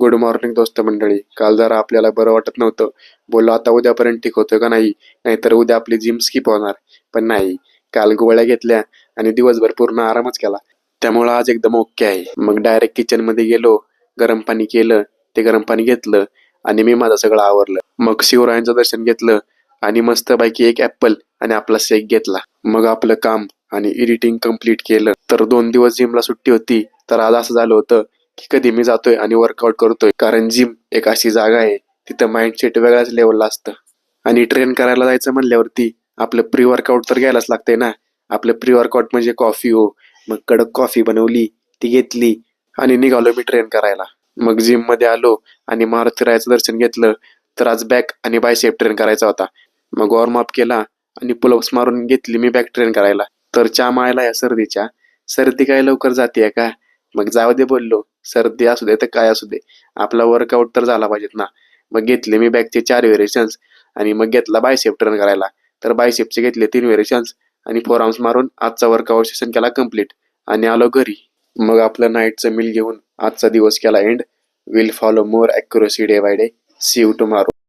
Good morning दोस्त मंडळी. काल जरा आपल्याला बरं वाटत नव्हतं. बोललो आता उद्यापर्यंत ठीक होतं का नाही? नाहीतर उद्या आपली जिम स्किप होणार. पण नाही. काल गोळ्या घेतल्या आणि दिवसभर पूर्ण आरामच केला. त्यामुळं आज एकदम ओके आहे. मग डायरेक्ट किचनमध्ये गेलो गरम पाणी केलं ते गरम पाणी घेतलं आणि मी माझं सगळं आवरलं. मग शिवरायांचं दर्शन घेतलं आणि मस्त पैकी एक ऍपल आणि आपला शेक घेतला. मग आपलं काम आणि एडिटिंग कंप्लीट केलं. तर दोन दिवस जिमला सुट्टी होती. तर आज असं झालं होतं की कधी मी जातोय आणि वर्कआउट करतोय. कारण जिम एक अशी जागा आहे तिथं माइंडसेट वेगळ्याच लेवलला असतं. आणि ट्रेन करायला जायचं म्हणल्यावरती आपलं प्री वर्कआउट तर घ्यायलाच लागतंय ना. आपलं प्री वर्कआउट म्हणजे कॉफी हो. मग कडक कॉफी बनवली ती घेतली आणि निघालो मी ट्रेन करायला. मग जिममध्ये आलो आणि मारुती रायाचं दर्शन घेतलं तर आज बॅक आणि बायसेप ट्रेन करायचा होता. मग वॉर्म अप केला आणि पुलअप्स मारून घेतली मी बॅक ट्रेन करायला. तर चा मायला या सर्दीच्या. सर्दी काय लवकर जाते का? मग जाऊ दे बोललो. सर्दी असू दे तर काय असू दे. आपला वर्कआउट तर झाला पाहिजेत ना. मग घेतले मी बॅकचे चार व्हेरिएशन्स आणि मग घेतला बायसेप टर्न करायला. तर बायसेपचे घेतले तीन व्हेरिएशन्स आणि फोर आर्म्स मारून आजचा वर्कआउट सेशन केला कंप्लीट आणि आलो घरी. मग आपलं नाईटचं मिल घेऊन आजचा दिवस केला and will follow more accuracy day by day see you tomorrow